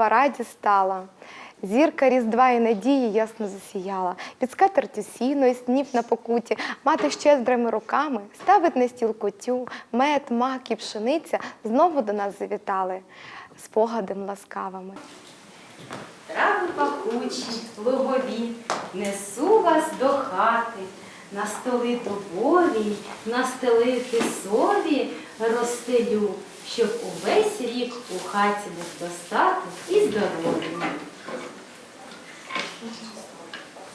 нова радість стала. Зірка різдва і надії ясно засіяла. Під скатертю сіно і снів на покуті, мати щедрими руками ставить на стіл котю, мед, мак і пшениця знову до нас завітали спогадом ласкавими. Трави пахучі, лугові, несу вас до хати, на столи дубові, на столи тисові розстелю, щоб увесь рік у хаті був достаток і здоров'я.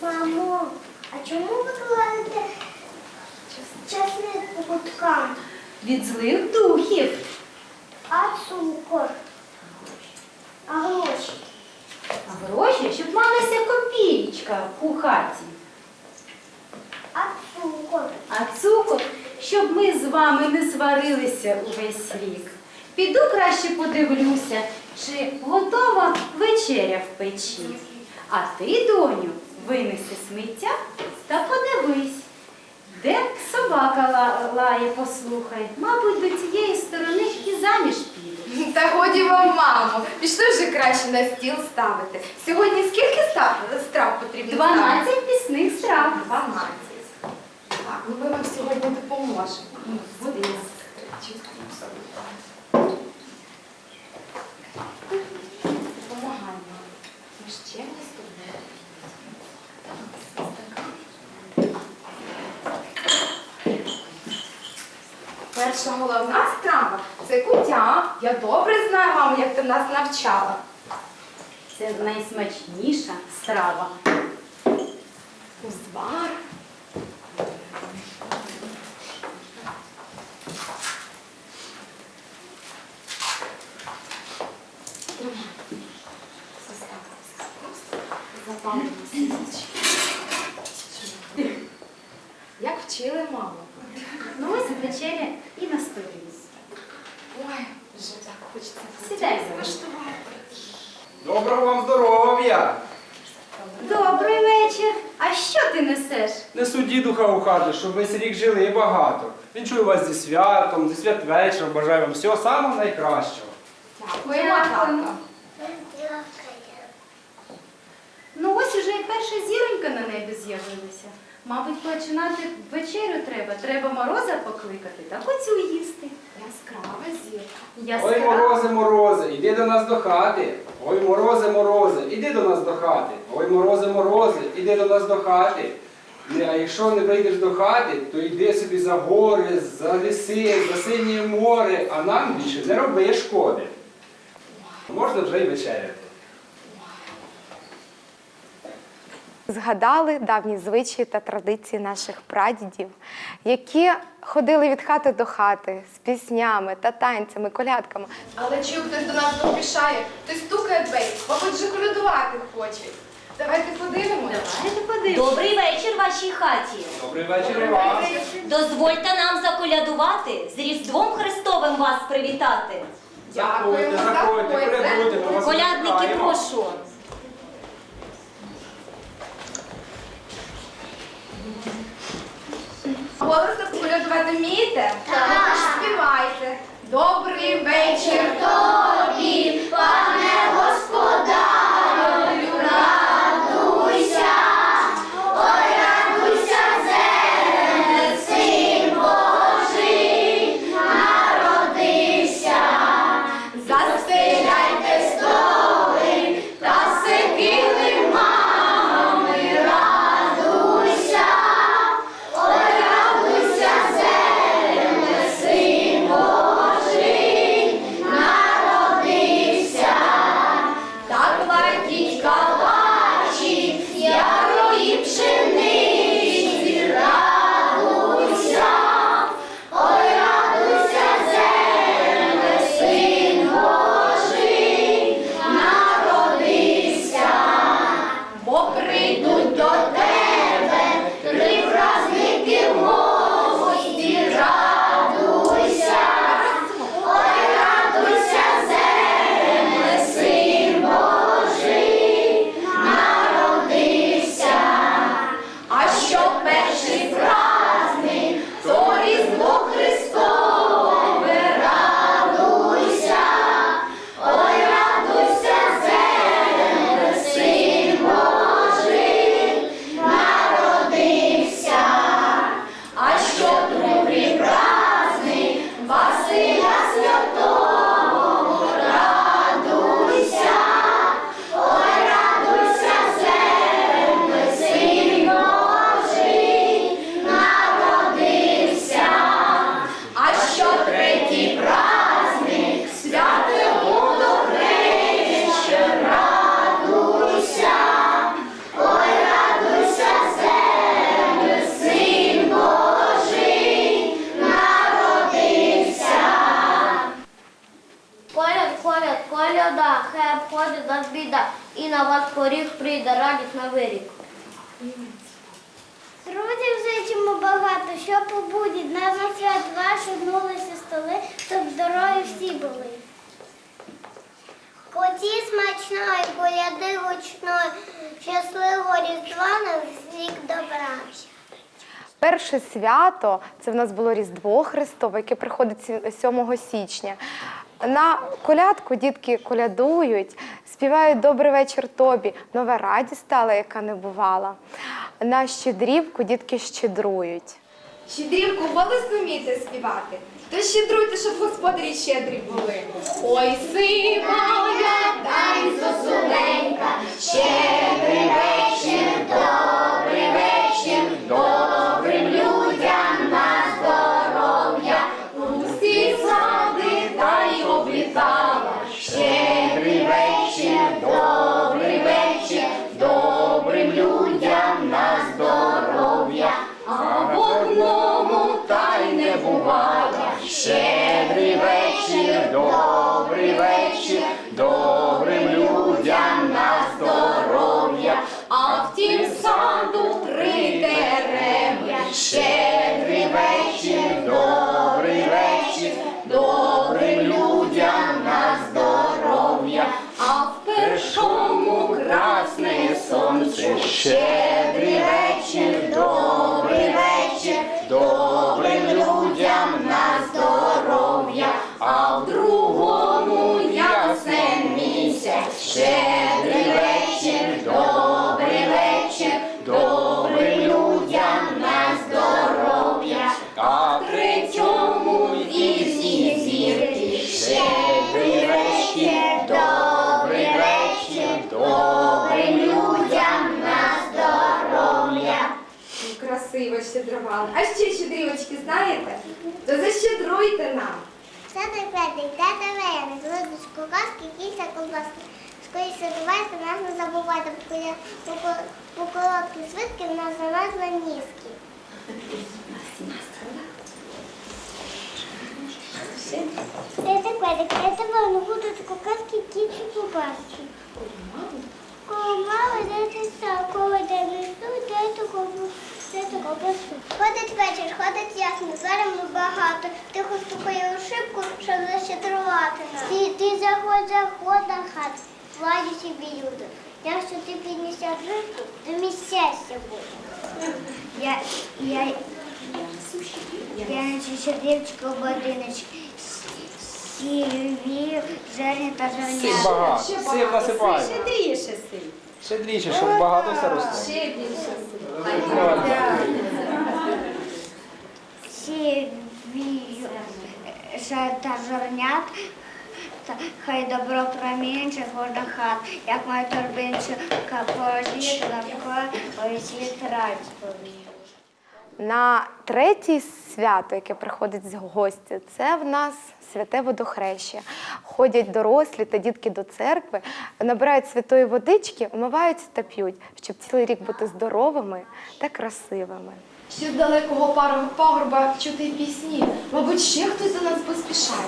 Мамо, а чому ви кладете чесник по куткам? Від злих духів. А цукор? А гроші? А гроші, щоб малася копієчка у хаті. А цукор? А цукор, щоб ми з вами не сварилися увесь рік. Піду краще подивлюся, чи готова вечеря в печі. А ти, доню, винеси сміття та подивись, де собака лає, послухай. Мабуть, до цієї сторони і заміж піде. Та годі вам, мамо, пішли вже краще на стіл ставити. Сьогодні скільки страв, страв потрібно? 12 пісних страв. 12. Так, ну ми вам сьогодні допоможемо. Буде. Перша головна страва це кутя. Я добре знаю, маму, як ти нас навчала. Це найсмачніша страва. Узвар. Як вчили маму. Ну ось вечеря і на столі. Ой, вже так хочеться. Сідай, влаштувати. Доброго вам здоров'я! Добрий вечір. А що ти несеш? Несу дідуха у хату, щоб весь рік жили і багато. Вінчую вас зі святом, зі святвечором, бажаю вам всього самого найкращого. Дякуємо, тато. Ну ось уже і перша зіронька на небі з'явилася. Мабуть, починати вечерю треба. Треба мороза покликати та коцю їсти. Яскрава зірка. Ой, морозе, морозе, іди до нас до хати. Ой, морозе, морозе, іди до нас до хати. Ой, морозе, морозе, іди до нас до хати. А якщо не прийдеш до хати, то йди собі за гори, за ліси, за синє море, а нам більше не роби шкоди. Можна вже й вечеряти. Згадали давні звичаї та традиції наших прадідів, які ходили від хати до хати з піснями та танцями, колядками. Але чую, хтось до нас поспішає, хтось стукає двері, мабуть, вже колядувати хоче. Давайте подивимося. Давайте подивимось. Добрий вечір вашій хаті. Добрий вечір вам. Дозвольте нам заколядувати, з Різдвом Христовим вас привітати. Вас Колядники, прошу. Голосно колядувати вмієте? Так. Співайте. Добрий вечір тобі, пане господарю, прийде радість на вирік. Друзів зичимо багато, що побудіть, на свят ваші гнулися столи, щоб здорові всі були. Коті смачної, коляди гучної, щасливого різдва на всіх добра. Перше свято це в нас було Різдво Христове, яке приходить 7 січня. На колядку дітки колядують, співають Добрий вечір тобі. Нова радість стала, яка не бувала. На щедрівку дітки щедрують. Щедрівку голосно вмієте співати, то щедруйте, щоб господарі щедрі були. Ой, сивая, та й зозуленька, щедрий вечір, добрий Щедрий вечір, добрий вечір, добрим людям на здоров'я. А в третьому різні зірки. Щедрий вечір, добрий вечір, добрим людям на здоров'я. Красиво щедрували. А ще щедрівочки знаєте? То защедруйте нам. Це прикладний тата Веяник, лодочку казки, кільця колбаски. Скоріше давайте нас не забувайте, бо по- короткі свитки в нас замерзли ніжки. Це прикладник, це вам лодочку казки, кільця колбаски. Коло мами, де ти сам, коли де несу, де того де того басу. Ходить вечір, ходить ясно, зараз багато. Тихо стукає у шибку, щоб защедрувати нас. Ти, заходь, заходь на хат, владі собі люди. Якщо ти піднесеш житку, то місцяся буде. Я, я, я наче щедрівчика в будиночку. Сіві, зерні та. Багато. Ще Сив багато. насипаємо. Щедріше сий. Щедріше, щоб багато все росло. Ще більше. Сівію та зернят, та хай добро промінче кожна хат, як моя торбинчика навколо радість. На третє свято, яке приходить з гості, це в нас святе водохреща. Ходять дорослі та дітки до церкви, набирають святої водички, умиваються та п'ють, щоб цілий рік бути здоровими та красивими. Ще з далекого пагорба чути пісні. Мабуть, ще хтось до нас поспішає.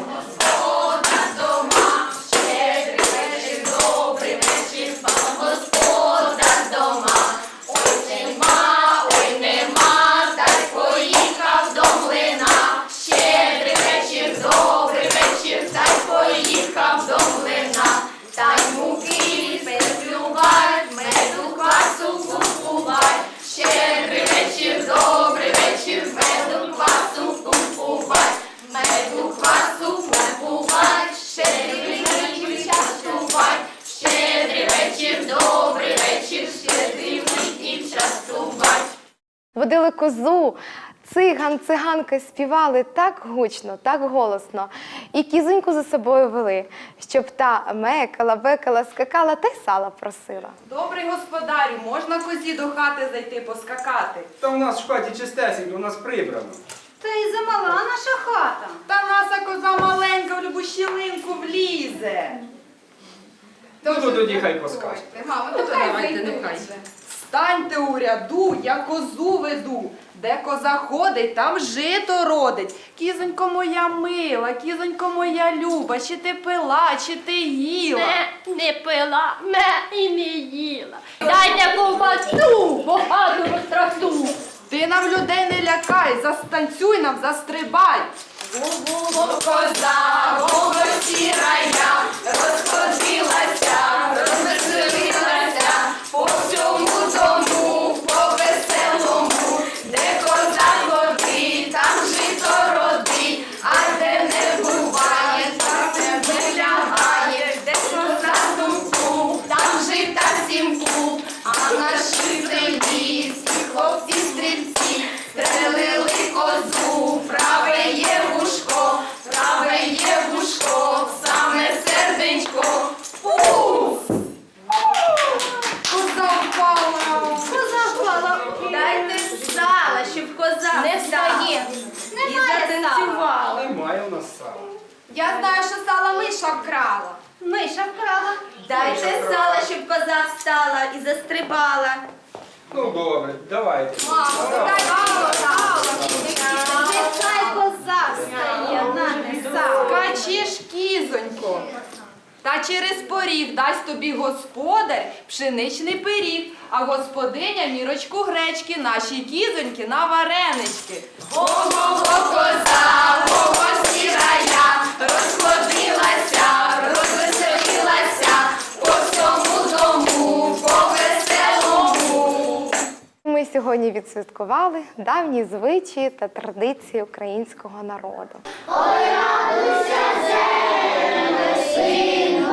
Козу, циган, циганки співали так гучно, так голосно, і кізоньку за собою вели, щоб та мекала, бекала, скакала та й сала просила. Добрий господарю, можна козі до хати зайти поскакати? Та у нас в хаті чистесенько, у нас прибрано. Та й замала наша хата. Та наша коза маленька в любу щілинку влізе. Ну, то тоді хай поскаче. Мамо, Ну, то давайте, нехай. Станьте у ряду, я козу веду. Де коза ходить, там жито родить. Кізонько моя мила, кізонько моя люба, чи ти пила, чи ти їла. Не, не пила, ме і не їла. Дайте ковбасу, багато розтрасу. Ти нам людей не лякай, застанцюй нам, застрибай. Коза, голосі рая, розходилася, Миша вкрала. Дайте сала, щоб коза встала і застрибала. Ну добре, давайте. Мамо, дай сало, сало. Нехай коза встає, на не сало. Скачеш, кізонько. Та через поріг дасть тобі господар пшеничний пиріг, а господиня мірочку гречки, нашій кізоньки на варенички. Го-го-го, коза, го-го, сьогодні відсвяткували давні звичаї та традиції українського народу. Ой, радуйся, земле, син